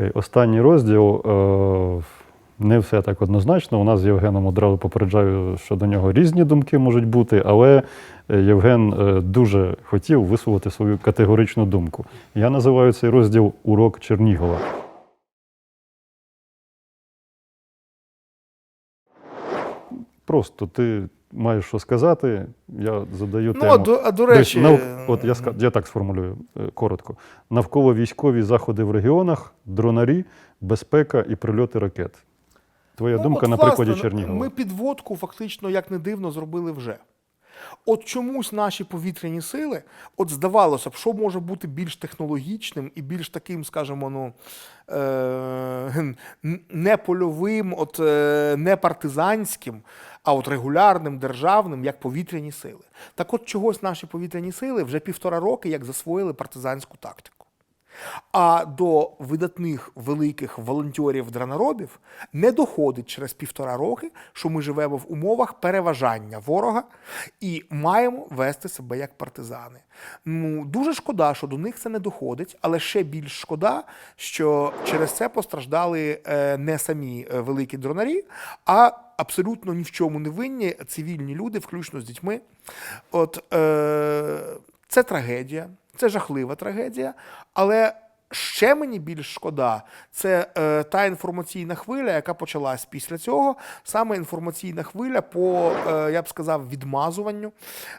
Окей, останній розділ. Е, не все так однозначно. У нас з Євгеном одразу попереджаю, що до нього різні думки можуть бути, але е, Євген е, дуже хотів висловити свою категоричну думку. Я називаю цей розділ Урок Чернігова. Просто ти маєш що сказати, я задаю Ну, тему. а до, а до Десь речі, наук- от я, я так сформулюю е, коротко. Навколо військові заходи в регіонах, дронарі, безпека і прильоти ракет. Твоя Ну, думка от, на прикладі Чернігова. Ми підводку фактично, як не дивно, зробили вже. От чомусь наші повітряні сили, от здавалося б, що може бути більш технологічним і більш таким, скажімо, ну, е, не польовим, от, е, не партизанським, а от регулярним, державним, як повітряні сили. Так от чогось наші повітряні сили вже півтора роки як засвоїли партизанську тактику. А до видатних великих волонтерів драноробів не доходить через півтора роки, що ми живемо в умовах переважання ворога і маємо вести себе як партизани. Ну дуже шкода, що до них це не доходить, але ще більш шкода, що через це постраждали е, не самі е, великі дронарі, а абсолютно ні в чому не винні цивільні люди, включно з дітьми. От е, це трагедія. Це жахлива трагедія, але ще мені більш шкода, це е, та інформаційна хвиля, яка почалась після цього. Саме інформаційна хвиля по, е, я б сказав, відмазуванню,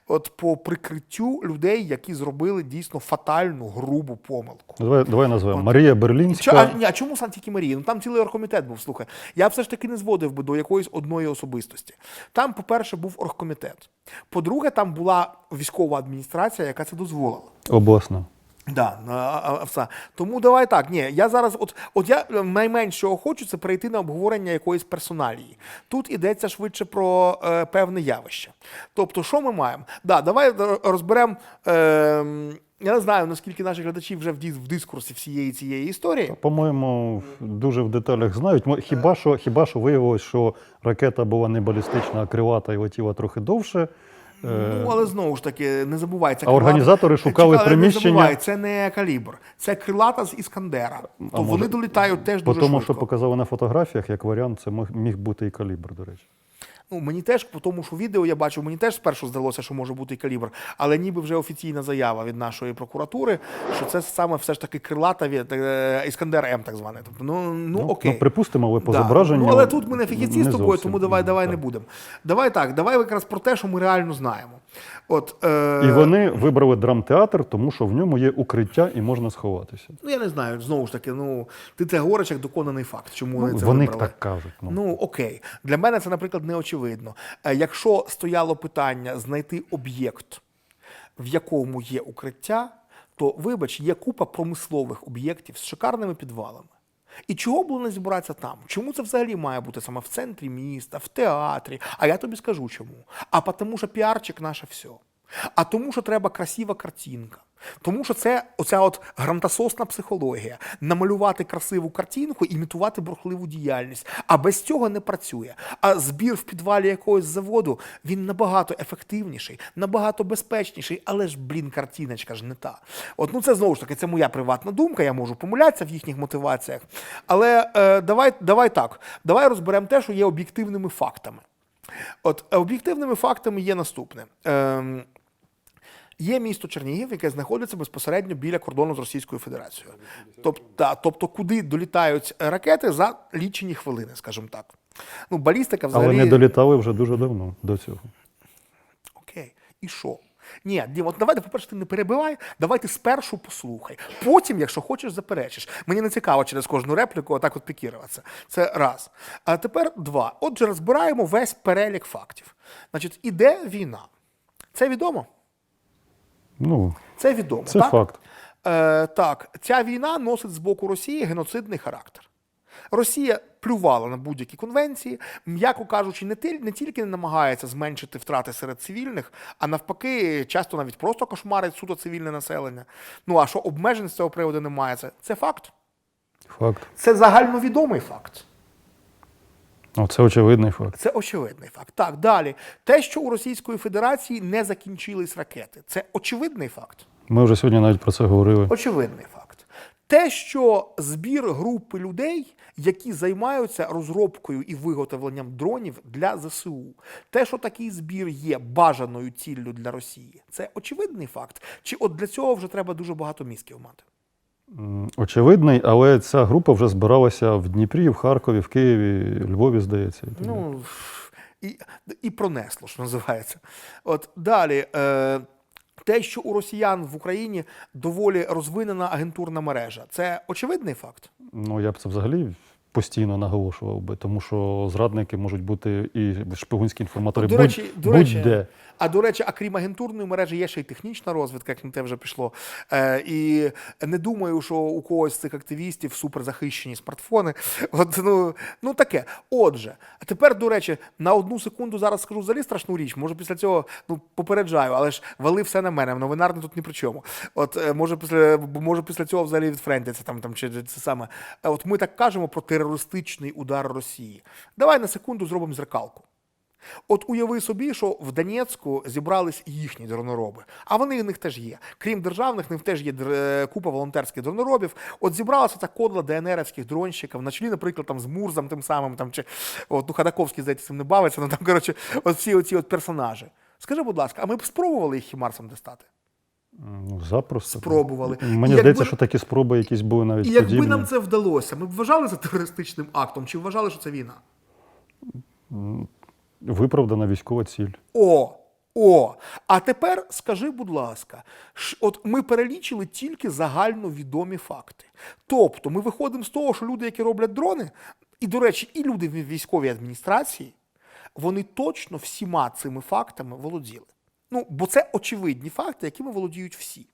от по прикриттю людей, які зробили дійсно фатальну грубу помилку. Ну, Давай, давай назвемо. Марія Берлінська. а, ні, а чому сам тільки Марія? Ну там цілий оргкомітет був. Слухай. Я все ж таки не зводив би до якоїсь одної особистості. Там, по-перше, був оргкомітет. По-друге, там була військова адміністрація, яка це дозволила. Обласна. Да, а, а, а, все. Тому давай так. Ні, я зараз, от, от я е, найменш чого хочу, це перейти на обговорення якоїсь персоналії. Тут ідеться швидше про е, певне явище. Тобто, що ми маємо? Да, давай розберемо. Е, я не знаю, наскільки наші глядачі вже в, дис- в дискурсі всієї цієї історії. По-моєму, дуже в деталях знають. Хіба що, хіба що виявилось, що ракета була не балістична, а крилата і летіла трохи довше. Е, Ну, але знову ж таки, не забувай, це А організатори шукали Чекали, приміщення- Не забувай, це не калібр, це крилата з Іскандера. То може, вони долітають теж По дуже тому, швидко. що показали на фотографіях, як варіант, це міг бути і калібр, до речі. Ну, мені теж, по тому, що відео я бачив, мені теж спершу здалося, що може бути і калібр, але ніби вже офіційна заява від нашої прокуратури, що це саме все ж таки крилата від е, Іскандер М, так зване. Тобто, ну, ну, окей. Ну, припустимо, але по Да. зображенню. Ну, але тут ми не фігіці з тобою, тому давай, давай Так. не будемо. Давай так, давай якраз про те, що ми реально знаємо. От, е, І вони вибрали драмтеатр, тому що в ньому є укриття і можна сховатися. Ну, я не знаю, знову ж таки, ну, ти це говориш як доконаний факт. Чому вони це вони вибрали. так кажуть. Ну. Ну окей, для мене це, наприклад, не очевидно. Е, Якщо стояло питання знайти об'єкт, в якому є укриття, то вибач, є купа промислових об'єктів з шикарними підвалами. І чого було не зібратися там? Чому це взагалі має бути саме в центрі міста, в театрі? А я тобі скажу чому. А тому, що піарчик наше все. А тому, що треба красива картинка. Тому що це оця от грантасосна психологія. Намалювати красиву картинку, імітувати бурхливу діяльність. А без цього не працює. А збір в підвалі якогось заводу він набагато ефективніший, набагато безпечніший, але ж, блін, картиночка ж не та. От ну це знову ж таки, це моя приватна думка, я можу помилятися в їхніх мотиваціях. Але е, давай, давай так, давай розберемо те, що є об'єктивними фактами. От е, об'єктивними фактами є наступне. Ем, Є місто Чернігів, яке знаходиться безпосередньо біля кордону з Російською Федерацією. Тобто, тобто куди долітають ракети за лічені хвилини, скажімо так. Ну, балістика взагалі. Але не долітали вже дуже давно до цього. Окей, і що? Ні, Дім, от давайте, по-перше, ти не перебивай, давайте спершу послухай. Потім, якщо хочеш, заперечиш. Мені не цікаво через кожну репліку отак от пікіруватися. Це раз. А тепер два. Отже, розбираємо весь перелік фактів. Значить, іде війна. Це відомо? Ну, Це відомо. це так? факт. Е, так, ця війна носить з боку Росії геноцидний характер. Росія плювала на будь-які конвенції, м'яко кажучи, не, тиль- не тільки не намагається зменшити втрати серед цивільних, а навпаки, часто навіть просто кошмарить суто цивільне населення. Ну а що обмежень з цього приводу немає, це, це факт. Факт. Це загальновідомий факт. О, це очевидний факт. Це очевидний факт. Так, далі. Те, що у Російської Федерації не закінчились ракети, це очевидний факт. Ми вже сьогодні навіть про це говорили. Очевидний факт. Те, що збір групи людей, які займаються розробкою і виготовленням дронів для ЗСУ, те, що такий збір є бажаною ціллю для Росії, це очевидний факт. Чи от для цього вже треба дуже багато мізків мати? Очевидний, але ця група вже збиралася в Дніпрі, в Харкові, в Києві, Львові, здається. і. Ну і, і пронесло, що називається. От далі. Е, те, що у росіян в Україні доволі розвинена агентурна мережа, це очевидний факт. Ну, я б це взагалі постійно наголошував би, тому що зрадники можуть бути і шпигунські інформатори До будь, до речі, будь-де. А до речі, а крім агентурної мережі, є ще й технічна розвідка, як на те вже пішло. Е, і не думаю, що у когось з цих активістів суперзахищені смартфони. От, ну, ну таке. Отже, а тепер, до речі, на одну секунду зараз скажу взагалі страшну річ. Може, після цього ну, попереджаю, але ж вали все на мене. Новинарне тут ні при чому. От е, може після може після цього взагалі відфрендяться там, там чи це саме. Е, От ми так кажемо про терористичний удар Росії. Давай на секунду зробимо зеркалку. От уяви собі, що в Донецьку зібрались їхні дронороби, а вони в них теж є. Крім державних, в них теж є е, купа волонтерських дроноробів. От зібралася ця кодла ДНРівських дронщиків, на чолі, наприклад, там з Мурзом тим самим, там чи от ну Хадаковський, здається, цим не бавиться. Ну там коротше, от всі оці от персонажі. Скажи, будь ласка, а ми б спробували їх хімарсом дістати? Ну, запросто. Спробували. Мені якби- здається, що такі спроби якісь були навіть І якби нам це вдалося, ми б вважали це терористичним актом, чи вважали, що це війна? Виправдана військова ціль. О, о. А тепер скажи, будь ласка, от ми перелічили тільки загальновідомі факти. Тобто, ми виходимо з того, що люди, які роблять дрони, і, до речі, і люди в військовій адміністрації, вони точно всіма цими фактами володіли. Ну, бо це очевидні факти, якими володіють всі.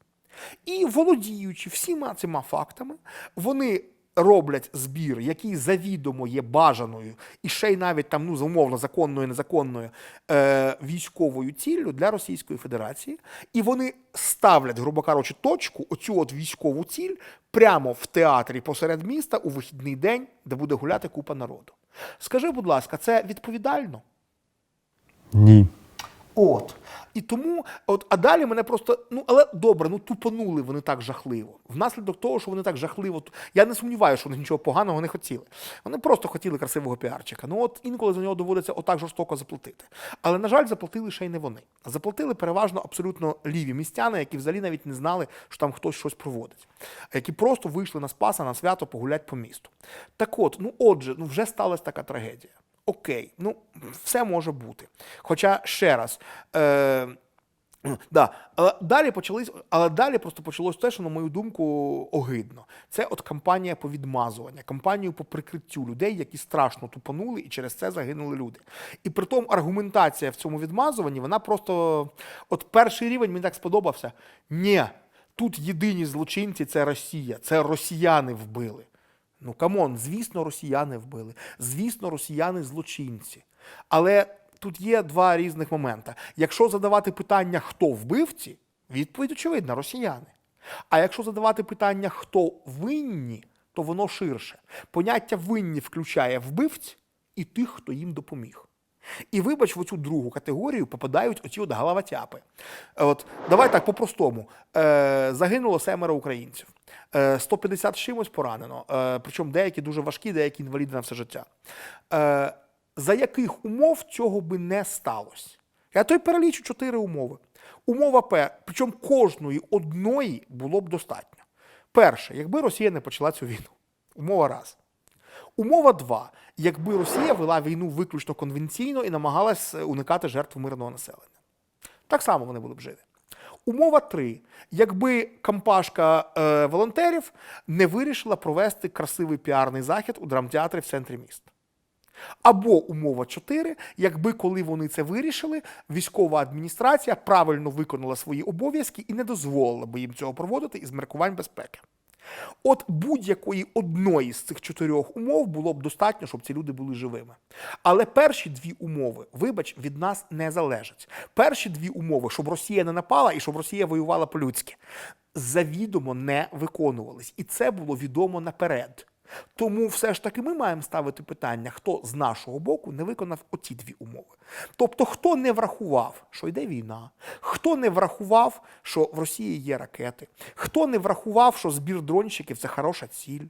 І володіючи всіма цими фактами, вони роблять збір, який завідомо є бажаною, і ще й навіть там, ну, умовно, законною, незаконною е, військовою ціллю для Російської Федерації, і вони ставлять, грубо кажучи, точку, оцю от військову ціль, прямо в театрі посеред міста у вихідний день, де буде гуляти купа народу. Скажи, будь ласка, це відповідально? Ні. От. І тому, от, а далі мене просто, ну але добре, ну тупанули вони так жахливо. Внаслідок того, що вони так жахливо. Я не сумніваюся, що вони нічого поганого не хотіли. Вони просто хотіли красивого піарчика. Ну от інколи за нього доводиться отак жорстоко заплатити. Але, на жаль, заплатили ще й не вони. Заплатили переважно абсолютно ліві містяни, які взагалі навіть не знали, що там хтось щось проводить, які просто вийшли на Спаса на свято погулять по місту. Так от, ну отже, ну вже сталася така трагедія. Окей, ну все може бути. Хоча ще раз. Е, Да, але далі почались, але далі просто почалось те, що, на мою думку, огидно. Це от кампанія по відмазуванню, кампанію по прикриттю людей, які страшно тупанули, і через це загинули люди. І при тому аргументація в цьому відмазуванні, вона просто. От перший рівень мені так сподобався. Ні, тут єдині злочинці це Росія, це росіяни вбили. Ну камон, звісно, росіяни вбили. Звісно, росіяни злочинці. Але тут є два різних моменти. Якщо задавати питання, хто вбивці, відповідь очевидна росіяни. А якщо задавати питання, хто винні, то воно ширше. Поняття винні включає вбивць і тих, хто їм допоміг. І вибач, в оцю другу категорію попадають оці от головатяпи. Е, От, давай так по-простому. Е, загинуло семеро українців. Е, 150 чимось поранено. Е, причому деякі дуже важкі, деякі інваліди на все життя. Е, за яких умов цього би не сталося? Я той перелічу чотири умови. Умова П, причому кожної одної було б достатньо. Перше, якби Росія не почала цю війну. Умова раз. Умова 2. Якби Росія вела війну виключно конвенційно і намагалась е, уникати жертв мирного населення. Так само вони були б живі. Умова 3. Якби компашка е, волонтерів не вирішила провести красивий піарний захід у драмтеатрі в центрі міста. Або умова 4, якби коли вони це вирішили, військова адміністрація правильно виконала свої обов'язки і не дозволила би їм цього проводити із міркувань безпеки. От будь-якої одної з цих чотирьох умов було б достатньо, щоб ці люди були живими. Але перші дві умови, вибач, від нас не залежать. Перші дві умови, щоб Росія не напала і щоб Росія воювала по-людськи, завідомо не виконувались. І це було відомо наперед. Тому все ж таки ми маємо ставити питання, хто з нашого боку не виконав оці дві умови. Тобто, хто не врахував, що йде війна, хто не врахував, що в Росії є ракети, хто не врахував, що збір дронщиків це хороша ціль.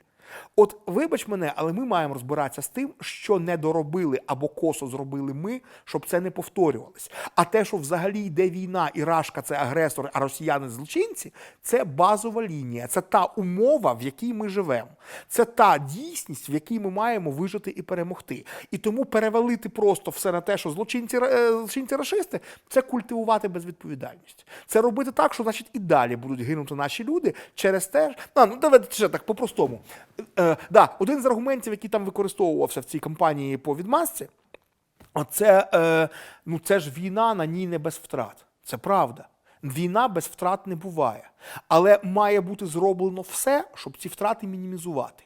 От, вибач мене, але ми маємо розбиратися з тим, що не доробили або косо зробили ми, щоб це не повторювалось. А те, що взагалі йде війна, і Рашка це агресор, а росіяни злочинці, це базова лінія, це та умова, в якій ми живемо. Це та дійсність, в якій ми маємо вижити і перемогти. І тому перевалити просто все на те, що злочинці е, злочинці рашисти, це культивувати безвідповідальність. Це робити так, що значить і далі будуть гинути наші люди через те, ну давайте ще так по-простому. Е, да, один з аргументів, який там використовувався в цій кампанії по відмазці, це, е, ну, це ж війна на ній не без втрат. Це правда. Війна без втрат не буває. Але має бути зроблено все, щоб ці втрати мінімізувати.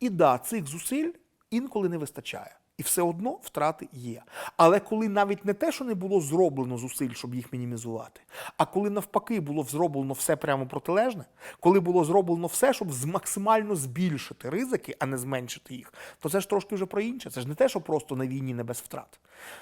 І да, цих зусиль інколи не вистачає. І все одно втрати є. Але коли навіть не те, що не було зроблено зусиль, щоб їх мінімізувати, а коли навпаки було зроблено все прямо протилежне, коли було зроблено все, щоб максимально збільшити ризики, а не зменшити їх, то це ж трошки вже про інше. Це ж не те, що просто на війні не без втрат.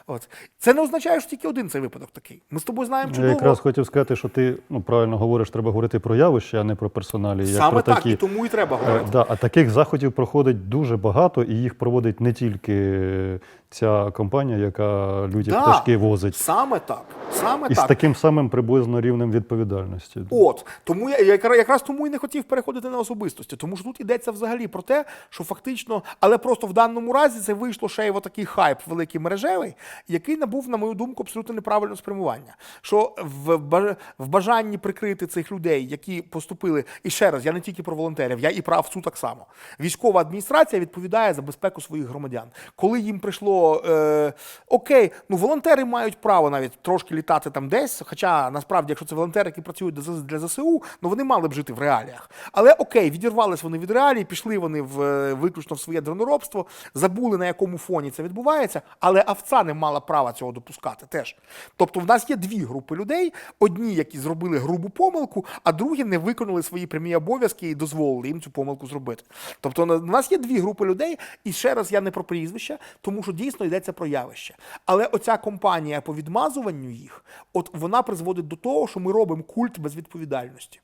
От це не означає, що тільки один цей випадок такий. Ми з тобою знаємо Я чудово. якраз хотів сказати, що ти ну, правильно говориш, треба говорити про явище, а не про персоналі. як Саме про так, такі. і тому і треба Е, говорити. Да, а таких заходів проходить дуже багато, і їх проводить не тільки euh, ця компанія, яка люті Да, пташки возить, Саме так. Саме і з так. таким самим приблизно рівнем відповідальності. От тому я якраз- тому і не хотів переходити на особистості, тому що тут йдеться взагалі про те, що фактично, але просто в даному разі це вийшло ще й в такий хайп великий мережевий, який набув, на мою думку, абсолютно неправильне спрямування. Що в, ба- в бажанні прикрити цих людей, які поступили, і ще раз, я не тільки про волонтерів, я і про АВСУ так само. Військова адміністрація відповідає за безпеку своїх громадян. Коли їм прийшло е, окей, ну волонтери мають право навіть трошки літати там десь. Хоча насправді, якщо це волонтери, які працюють для ЗСУ, ну вони мали б жити в реаліях. Але окей, відірвались вони від реалій, пішли вони в е, виключно в своє дроноробство, забули на якому фоні це відбувається, але авца не мала права цього допускати теж. Тобто, в нас є дві групи людей: одні, які зробили грубу помилку, а другі не виконали свої прямі обов'язки і дозволили їм цю помилку зробити. Тобто, в нас є дві групи людей, і ще раз я не про прізвища, тому що дійсно йдеться про явище. Але оця компанія по відмазуванню їх, от вона призводить до того, що ми робимо культ безвідповідальності.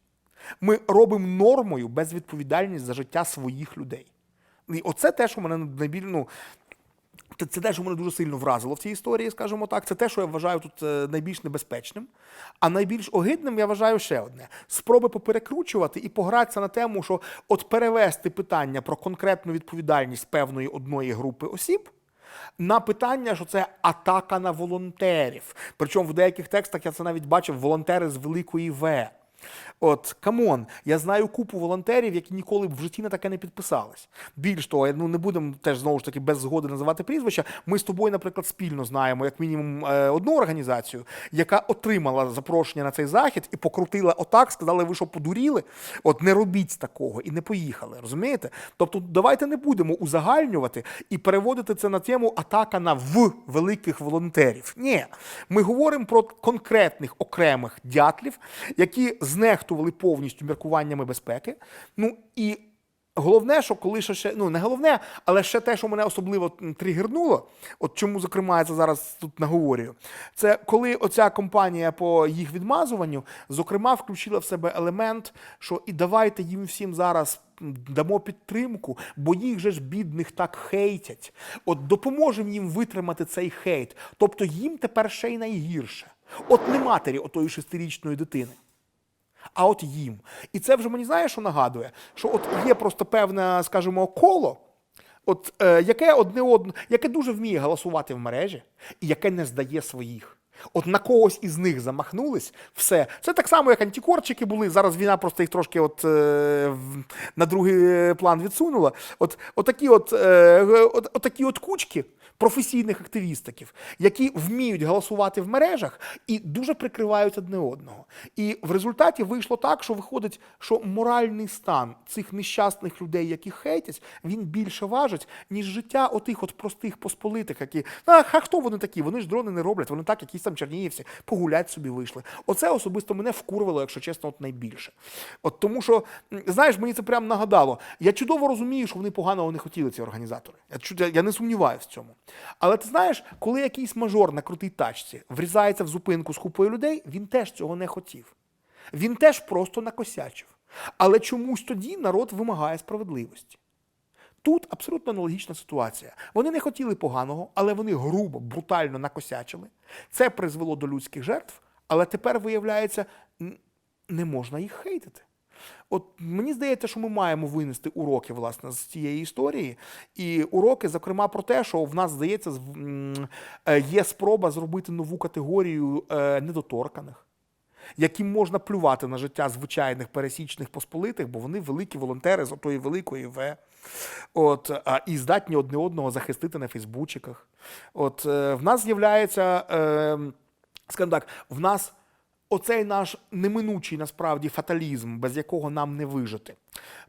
Ми робимо нормою безвідповідальність за життя своїх людей. І оце те, що мене ну, це- це те, що мене дуже сильно вразило в цій історії, скажімо так. Це те, що я вважаю тут е, найбільш небезпечним. А найбільш огидним я вважаю ще одне: спроби поперекручувати і погратися на тему, що от перевести питання про конкретну відповідальність певної одної групи осіб. На питання, що це атака на волонтерів. Причому в деяких текстах я це навіть бачив волонтери з великої В. От камон, я знаю купу волонтерів, які ніколи б в житті на таке не підписались. Більш того, ну не будемо теж знову ж таки без згоди називати прізвища. Ми з тобою, наприклад, спільно знаємо як мінімум е, одну організацію, яка отримала запрошення на цей захід і покрутила отак, сказали, ви що подуріли? От не робіть такого і не поїхали. Розумієте? Тобто, давайте не будемо узагальнювати і переводити це на тему атака на в великих волонтерів. Ні, ми говоримо про конкретних окремих дятлів, які знехтували повністю міркуваннями безпеки. Ну і головне, що коли ще, ну не головне, але ще те, що мене особливо тригернуло, от чому, зокрема, я це зараз тут наговорюю, це коли оця компанія по їх відмазуванню, зокрема, включила в себе елемент, що і давайте їм всім зараз. Дамо підтримку, бо їх же ж бідних так хейтять. От допоможемо їм витримати цей хейт. Тобто їм тепер ще й найгірше. От не матері отої шестирічної дитини а от їм. І це вже мені знаєш, що нагадує, що от є просто певне, скажімо, коло, от, е, яке одне одне, яке дуже вміє голосувати в мережі, і яке не здає своїх. От на когось із них замахнулись, все. Це так само, як антикорчики були. Зараз війна просто їх трошки от, е, на другий план відсунула. От, отакі от, е, от, отакі от кучки професійних активістиків, які вміють голосувати в мережах і дуже прикривають одне одного. І в результаті вийшло так, що виходить, що моральний стан цих нещасних людей, які хейтять, він більше важить, ніж життя отих от простих посполитих, які а, а хто вони такі? Вони ж дрони не роблять, вони так якісь там чернігівці, погулять собі вийшли. Оце особисто мене вкурвало, якщо чесно, от найбільше. От тому що, знаєш, мені це прям нагадало. Я чудово розумію, що вони поганого не хотіли, ці організатори. Я, я не сумніваюся в цьому. Але ти знаєш, коли якийсь мажор на крутій тачці врізається в зупинку з купою людей, він теж цього не хотів. Він теж просто накосячив. Але чомусь тоді народ вимагає справедливості. Тут абсолютно аналогічна ситуація. Вони не хотіли поганого, але вони грубо, брутально накосячили. Це призвело до людських жертв, але тепер, виявляється, не можна їх хейтити. От мені здається, що ми маємо винести уроки власне з цієї історії. І уроки, зокрема, про те, що в нас здається, е, є спроба зробити нову категорію е, недоторканих яким можна плювати на життя звичайних пересічних посполитих, бо вони великі волонтери з отої великої В. От, і здатні одне одного захистити на Фейсбучиках. От, е, в нас з'являється, е, скажімо так, в нас оцей наш неминучий насправді фаталізм, без якого нам не вижити.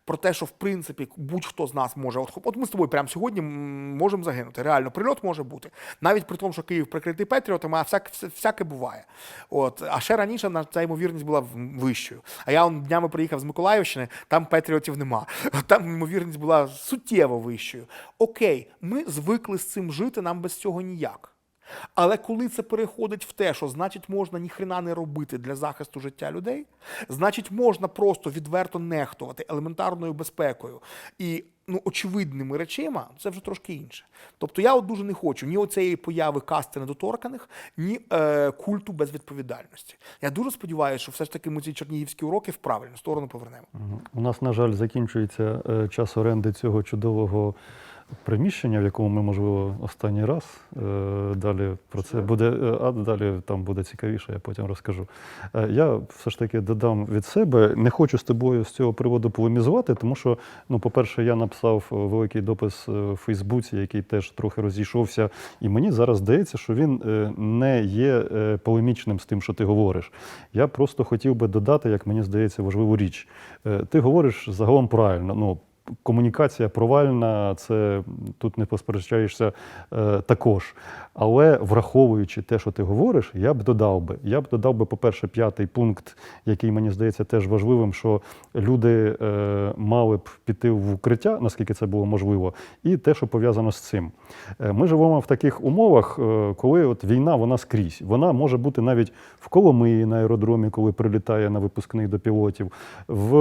Про те, що в принципі будь-хто з нас може. От, от ми з тобою прямо сьогодні можемо загинути. Реально, прильот може бути. Навіть при тому, що Київ прикритий патріотами, а всяк, всяке буває. От. А ще раніше на- ця ймовірність була вищою. А я он днями приїхав з Миколаївщини, там патріотів нема. Там ймовірність була суттєво вищою. Окей, ми звикли з цим жити, нам без цього ніяк. Але коли це переходить в те, що значить можна ніхрена не робити для захисту життя людей, значить можна просто відверто нехтувати елементарною безпекою і ну, очевидними речима, це вже трошки інше. Тобто я от дуже не хочу ні оцеї появи касти недоторканих, ні е, культу безвідповідальності. Я дуже сподіваюся, що все ж таки ми ці чернігівські уроки в правильну сторону повернемо. У нас, на жаль, закінчується е, час оренди цього чудового приміщення, в якому ми, можливо, останній раз. Е, Далі про це буде, е, а далі там буде цікавіше, я потім розкажу. Е, Я все ж таки додам від себе. Не хочу з тобою з цього приводу полемізувати, тому що, ну, по-перше, я написав великий допис в Фейсбуці, який теж трохи розійшовся. І мені зараз здається, що він не є полемічним з тим, що ти говориш. Я просто хотів би додати, як мені здається, важливу річ. Ти говориш загалом правильно. Ну, комунікація провальна, це тут не посперечаєшся е, також. Але враховуючи те, що ти говориш, я б додав би. Я б додав би, по-перше, п'ятий пункт, який мені здається теж важливим, що люди е, мали б піти в укриття, наскільки це було можливо, і те, що пов'язано з цим. Е, Ми живемо в таких умовах, е, коли от війна вона скрізь. Вона може бути навіть в Коломиї на аеродромі, коли прилітає на випускний до пілотів, в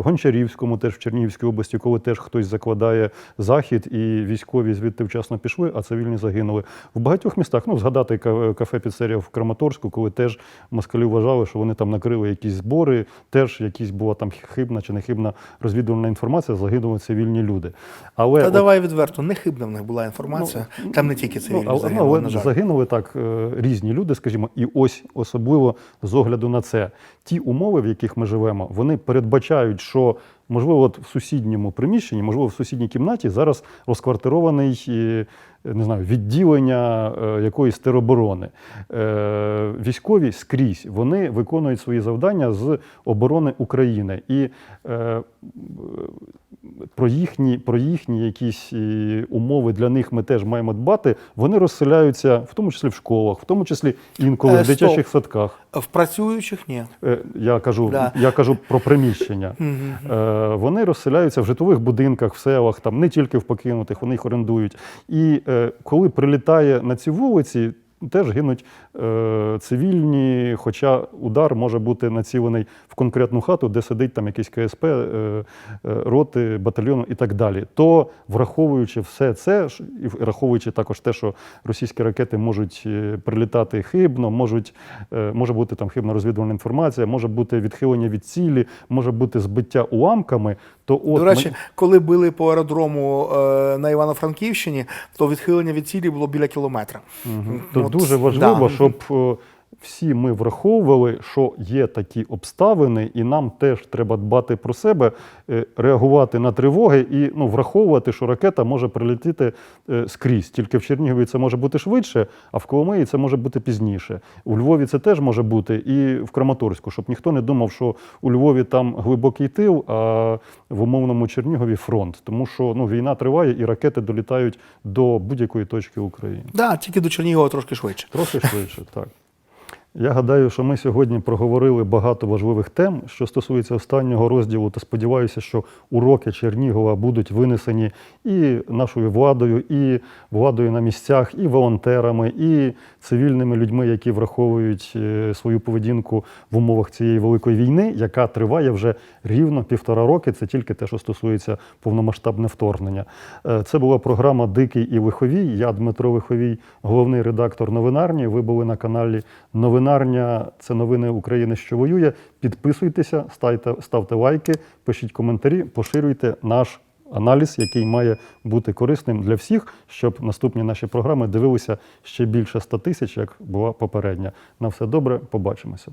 Гончарівському, теж в Чернігівській області, коли теж хтось закладає захід, і військові звідти вчасно пішли, а цивільні загинули. В багатьох містах, ну згадати ка- кафе піцерія в Краматорську, коли теж москалі вважали, що вони там накрили якісь збори, теж якісь була там хибна чи нехибна розвідувальна інформація, загинули цивільні люди. Але Та от- давай відверто, нехибна в них була інформація. там не тільки цивільні Ну, але, загинули, але на жаль. загинули так е, різні люди, скажімо, і ось особливо з огляду на це. Ті умови, в яких ми живемо, вони передбачають, що можливо, от в сусідньому приміщенні, можливо, в сусідній кімнаті зараз розквартирований. Не знаю, відділення е, якоїсь тероборони. Е, військові скрізь вони виконують свої завдання з оборони України. І е, про їхні, про їхні якісь умови для них ми теж маємо дбати. Вони розселяються, в тому числі в школах, в тому числі інколи в дитячих садках. В працюючих ні. Я кажу, Да. я кажу про приміщення. Вони розселяються в житлових будинках, в селах, там не тільки в покинутих, вони їх орендують. І коли прилітає на ці вулиці. Теж гинуть е, цивільні, хоча удар може бути націлений в конкретну хату, де сидить там якийсь КСП, е, е, роти, батальйону і так далі. То враховуючи все це, і враховуючи також те, що російські ракети можуть прилітати хибно, можуть, може бути там хибна розвідувальна інформація, може бути відхилення від цілі, може бути збиття уламками. То от До речі, ми- коли били по аеродрому е, на Івано-Франківщині, то відхилення від цілі було біля кілометра. Угу. То от, дуже важливо, да. щоб е, всі ми враховували, що є такі обставини, і нам теж треба дбати про себе, е, реагувати на тривоги і ну, враховувати, що ракета може прилетіти е, скрізь. Тільки в Чернігові це може бути швидше, а в Коломиї це може бути пізніше. У Львові це теж може бути, і в Краматорську, щоб ніхто не думав, що у Львові там глибокий тил, а в умовному Чернігові фронт. Тому що ну, війна триває і ракети долітають до будь-якої точки України. Да, тільки до Чернігова трошки швидше. Трохи швидше, так. Я гадаю, що ми сьогодні проговорили багато важливих тем, що стосується останнього розділу, та сподіваюся, що уроки Чернігова будуть винесені і нашою владою, і владою на місцях, і волонтерами, і цивільними людьми, які враховують е, свою поведінку в умовах цієї великої війни, яка триває вже рівно півтора роки. Це тільки те, що стосується повномасштабне вторгнення. Е, Це була програма Дикий і Лиховій. Я Дмитро Лиховій, головний редактор новинарні. Ви були на каналі Новинарня. Це новини України, що воює. Підписуйтеся, ставте, ставте лайки, пишіть коментарі, поширюйте наш аналіз, який має бути корисним для всіх, щоб наступні наші програми дивилися ще більше 100 тисяч, як була попередня. На все добре, побачимося.